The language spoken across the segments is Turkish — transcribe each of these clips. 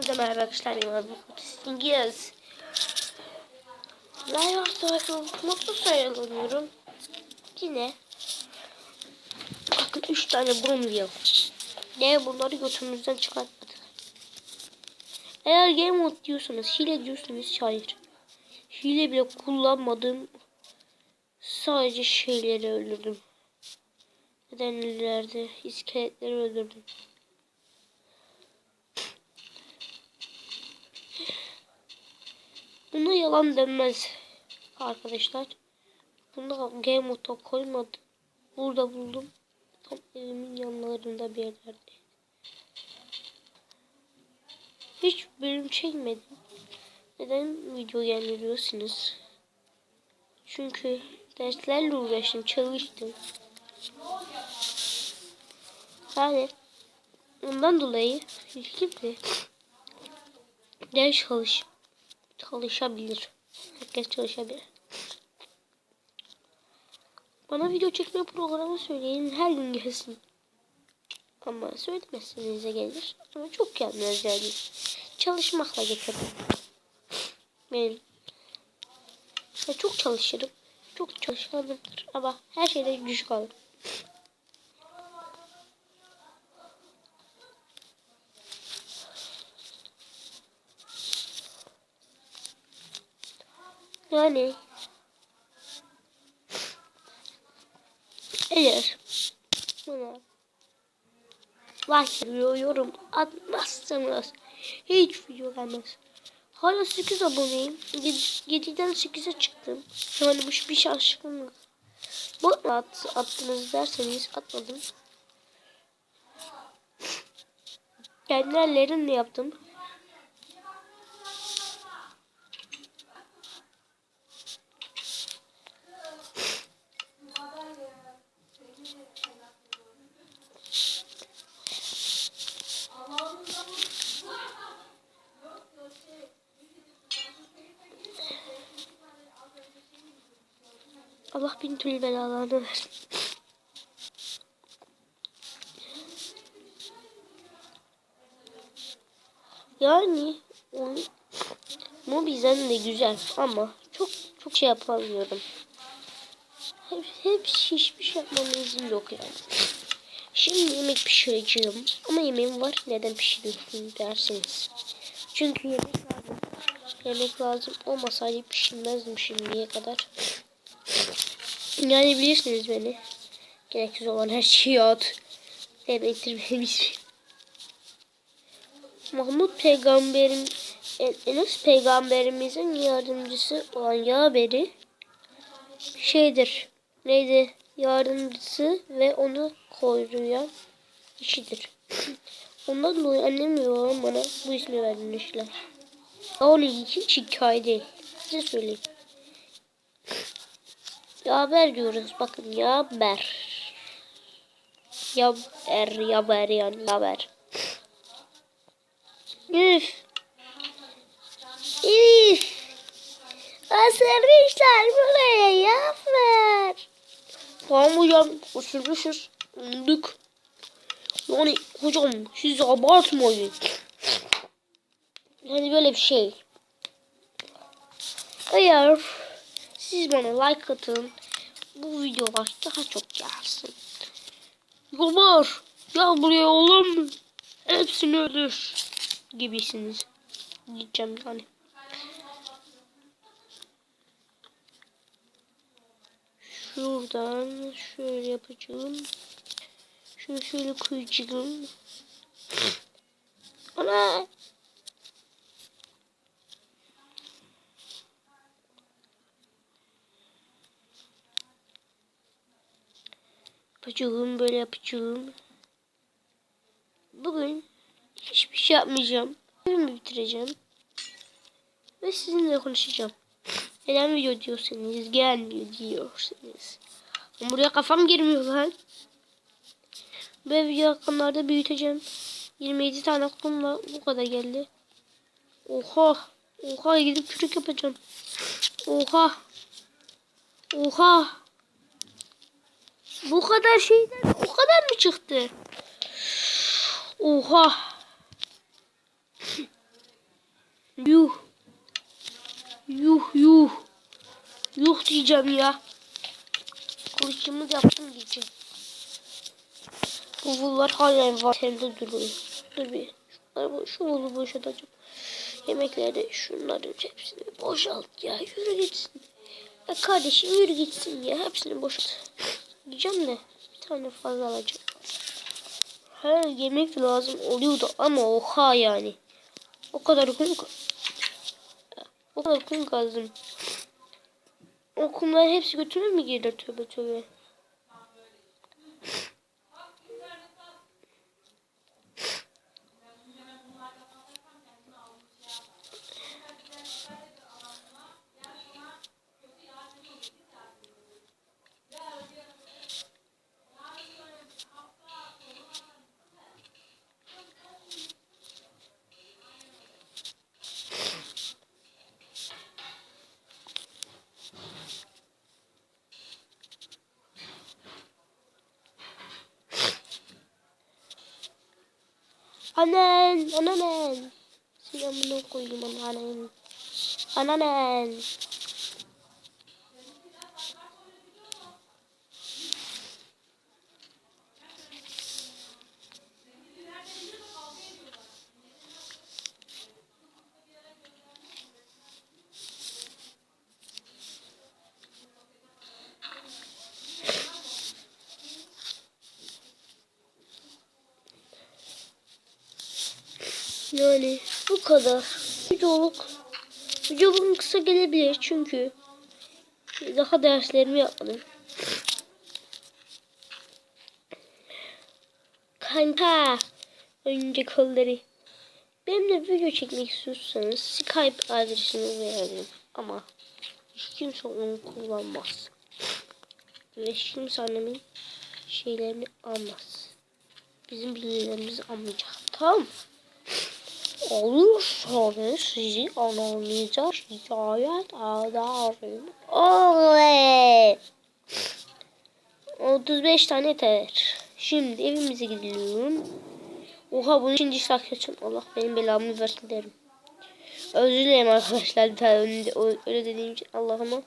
Hepinize merhaba arkadaşlar. Ben bu Stingiz. Live After'ı mutlu sayılanıyorum. Yine bakın 3 tane brum diyor. Ne bunları götümüzden çıkartmadı. Eğer game mode diyorsanız, hile diyorsanız hayır. Hile bile kullanmadım. Sadece şeyleri öldürdüm. Nedenlilerde iskeletleri öldürdüm. Buna yalan denmez arkadaşlar. Bunda game moda koymadım. Burada buldum. Tam evimin yanlarında bir yerlerde. Hiç bölüm çekmedim. Neden video gelmiyorsunuz? Çünkü derslerle uğraştım, çalıştım. Yani ondan dolayı kimse ders çalış çalışabilir. Herkes çalışabilir. Bana video çekme programı söyleyin her gün gelsin. Ama söylemezseniz de gelir. Ama çok gelmez yani. Çalışmakla getirin. Benim. Ben çok çalışırım. Çok çalışkanımdır. Ama her şeyde düşük alırım. Yani eğer buna like yorum atmazsanız hiç video gelmez. Hala 8 aboneyim. 7'den 8'e çıktım. Yani bu bir şaşkınlık. Bu at, attınız derseniz atmadım. Kendilerini yaptım. Allah bin türlü belalarını versin. Yani o Mobizen de güzel ama çok çok şey yapamıyorum. Hep, hep hiçbir şey yapmama izin yok yani. Şimdi yemek pişireceğim. Ama yemeğim var. Neden pişiriyorsun dersiniz. Çünkü yemek lazım. Yemek lazım olmasaydı pişirmezdim şimdiye kadar. Yani bilirsiniz beni. Gereksiz olan her şeyi at. Demektir benim ismim. Mahmut peygamberin Enes peygamberimizin yardımcısı olan Yaber'i şeydir. Neydi? Yardımcısı ve onu koruyan kişidir. Ondan dolayı annem ve babam bana bu ismi vermişler. Onun için şikayet değil. Size söyleyeyim. Yaber diyoruz. Bakın yaber. Yaber, yaber yani yaber. Üf. Üf. Asırmışlar buraya yaber. Tamam hocam ısırmışız. Unuttuk. Yani hocam siz abartmayın. Yani böyle bir şey. Eğer siz bana like atın. Bu videolar daha çok gelsin. Yollar. Ya buraya oğlum. Hepsini öldür. Gibisiniz. Gideceğim yani. Şuradan şöyle yapacağım. Şunu şöyle koyacağım. Ana. Yapacağım böyle yapacağım. Bugün hiçbir şey yapmayacağım. Evimi bitireceğim. Ve sizinle konuşacağım. Neden video diyorsanız gelmiyor diyorsanız. Ama buraya kafam girmiyor lan. Bu evi yakınlarda büyüteceğim. 27 tane aklımla bu kadar geldi. Oha. Oha gidip kürük yapacağım. Oha. Oha. Bu kadar şeyden o kadar mı çıktı? Oha. Yuh. Yuh yuh. Yuh diyeceğim ya. Kılıçımı yaptım diyeceğim. Bu vullar hala envanterimde duruyor. Dur bir. Şunları, bo- şu vulu boşaltacağım. Yemeklerde şunların hepsini boşalt ya. Yürü gitsin. Ya kardeşim yürü gitsin ya. Hepsini boşalt. Diyeceğim de bir tane fazla alacağım. Her yemek lazım oluyordu ama oha yani. O kadar kum o kadar kum kazdım. O kumların hepsi götüme mi girdi tövbe tövbe. Anan, ananen. Selamını koyayım ananen. Ananen. Yani bu kadar. Videoluk. Video bugün kısa gelebilir çünkü daha derslerimi yapmadım. Kanka. Önce kolları. Benimle video çekmek istiyorsanız Skype adresini veririm. Ama hiç kimse onu kullanmaz. Ve hiç kimse annemin şeylerini almaz. Bizim bilgilerimizi almayacak. Tamam mı? Olursanız sizi anonimize şikayet ederim. Oley! 35 tane yeter. Şimdi evimize gidiyorum. Oha bunu ikinci saat açın. Allah benim belamı versin derim. Özür dilerim arkadaşlar o- öyle dediğim için Allah'ıma.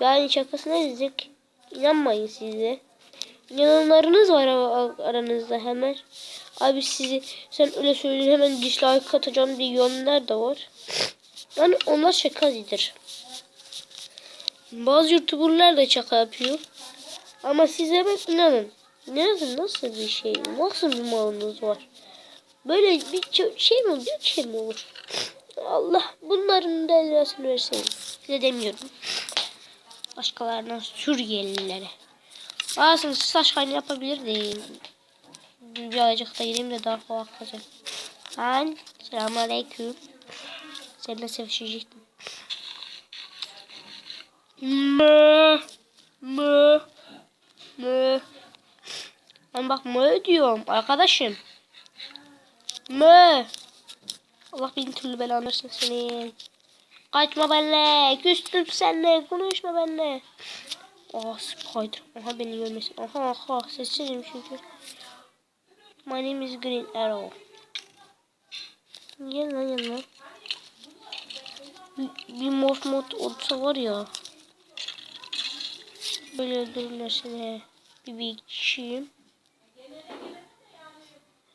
Yani şakasına diyecek. İnanmayın size. İnananlarınız var ara- aranızda hemen. Abi sizi sen öyle söyledin hemen dislike atacağım diyenler de var. Yani onlar şakadır. Bazı youtuberlar da şaka yapıyor. Ama siz hemen inanın. İnanın nasıl bir şey? Nasıl bir malınız var? Böyle bir şey mi olur? Bir şey mi olur? Allah bunların da elbasını versin. Size demiyorum. Başkalarına Suriyelilere. Bazısını saç yapabilir değil. Birazcık da gideyim de daha kolay kalacak. Ben selamünaleyküm. Seninle sevişecektim. Mö mö mö. Ben bak mö diyorum arkadaşım. Mö. Allah bin türlü belanı versin seni. Kaçma benimle. Küstüm seninle. Konuşma benimle. Aa spider. Aha beni görmesin. Aha aha sessizim çünkü. My name is Green Arrow. Gel lan gel lan. Bir, bir mod olsa var ya. Böyle öldürürler seni. Bir kişiyim.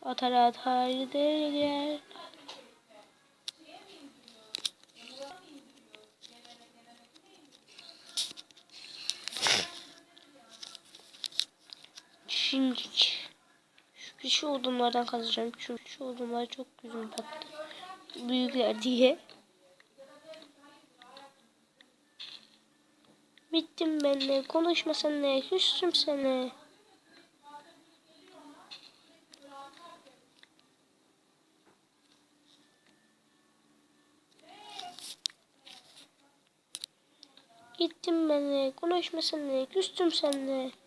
Atar atar gider gider. Şimdi şu, şu odunlardan kazacağım. Çünkü şu odunlar çok gözüm battı. Büyükler diye. Bittim benle. Konuşma seninle. Küstüm seni. Gittim benle. Konuşma seninle. Küstüm seninle.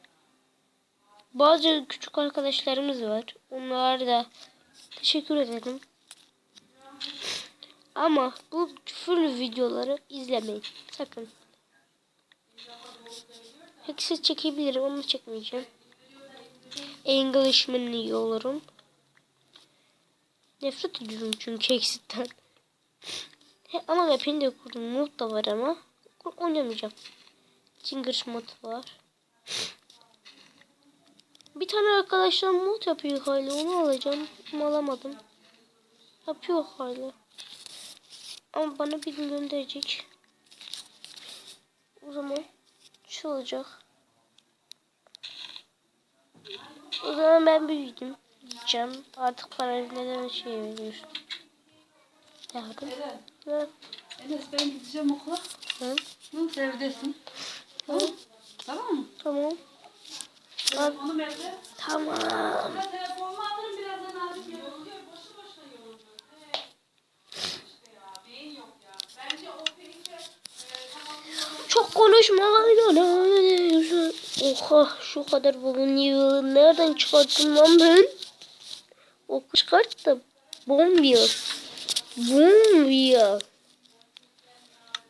Bazı küçük arkadaşlarımız var. Onlara da teşekkür ederim. Ama bu full videoları izlemeyin. Sakın. Heksiz çekebilirim ama çekmeyeceğim. Englishman iyi olurum. Nefret ediyorum çünkü eksitten. He, ama map'ini de kurdum. Mod da var ama. Oynamayacağım. Cingır mod var. Bir tane arkadaşlar mod yapıyor hala. Onu alacağım. Ama alamadım. Yapıyor hala. Ama bana bir gün gönderecek. O zaman şu olacak. O zaman ben büyüdüm. Gideceğim. Artık para neden şey veriyorsun. Yardım. Hı. Enes ben gideceğim okula. Hı. Hı, evdesin. Hı. Tamam mı? Tamam. Tamam. Peyke tamamlıyor. Çok konuşma. Oha şu kadar bulunuyor. Nereden çıkarttım lan ben? O çıkarttım. Bombiyor. Bombiyor.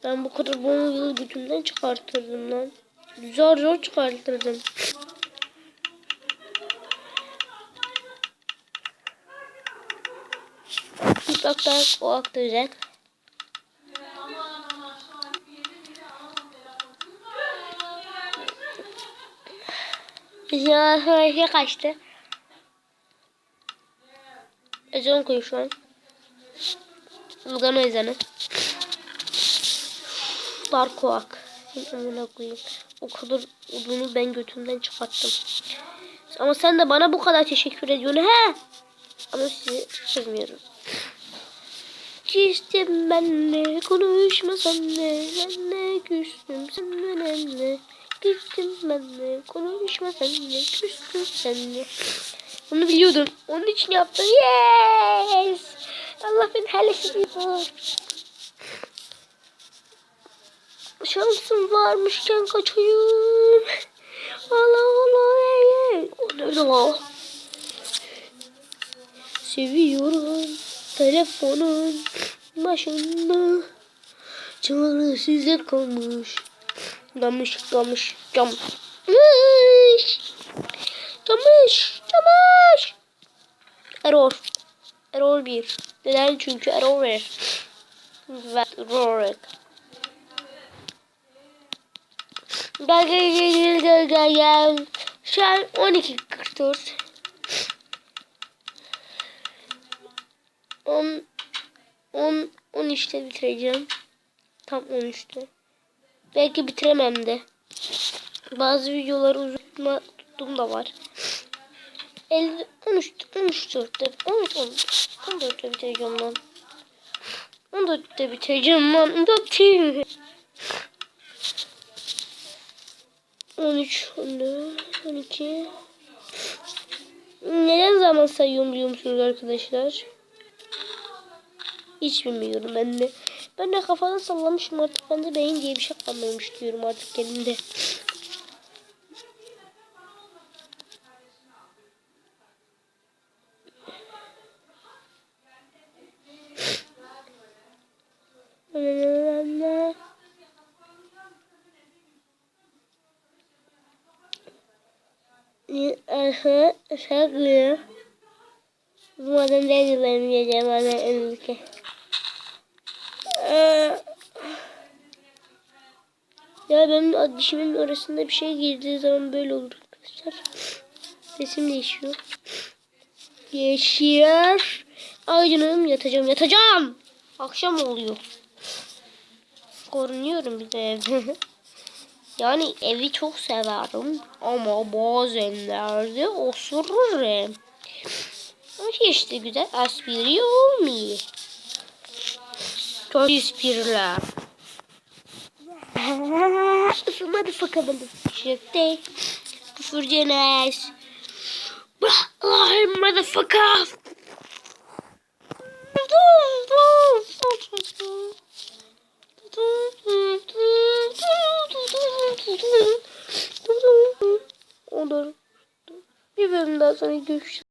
Ben bu kadar bombiyor götümden çıkartırdım lan. Zor zor çıkartırdım. Mutlaka o aktıracak. Ya şey kaçtı. Ezan koy şu an. Buradan o ezanı. Darkoak. Amına koyayım. O kadar odunu ben götümden çıkarttım. Ama sen de bana bu kadar teşekkür ediyorsun he? Ama sizi sevmiyorum. Küstüm benle konuşma senle senle küstüm sen benimle küstüm benle konuşma senle küstüm senle Bunu biliyordum. Onun için yaptım. Yes! Allah beni halletsin. Şansım varmışken kaçayım. Allah Allah. Ey, ey. O nerede? Seviyorum telefonun başında. Çamalı size kalmış Camış camış cam Camış Camış Camış Error. Error 1 Neden? Çünkü error ver Ve error Gel gel gel gel gel. Gel Şu an 12.44 10 10 13'te bitireceğim. Tam 13'te. Belki bitiremem de. Bazı videoları uzatma tuttum da var. 50 13 13 4'te 13 14 14'te bitireceğim lan. 14'te bitireceğim lan. 14 13 14 12 Neden zaman sayıyorum biliyor musunuz arkadaşlar? Hiç bilmiyorum ben de. Ben de kafadan sallamışım artık. Bende beyin diye bir şey kalmamış diyorum artık kendimde. Aha, şarkı. Adam dedi benim yiyeceğim bana. Ee, Ya benim dişimin arasında bir şey girdiği zaman böyle olur arkadaşlar. Sesim değişiyor. Yaşıyor. Ay canım yatacağım yatacağım. Akşam oluyor. Korunuyorum bir de evde. yani evi çok severim ama bazenlerde osururum. Ama işte güzel aspiri olmuyor. Çok espriler. Isınmadı bakalım. Şefte. Küfür cenes. Ay motherfucker. Olur. Bir bölüm daha sonra görüşürüz.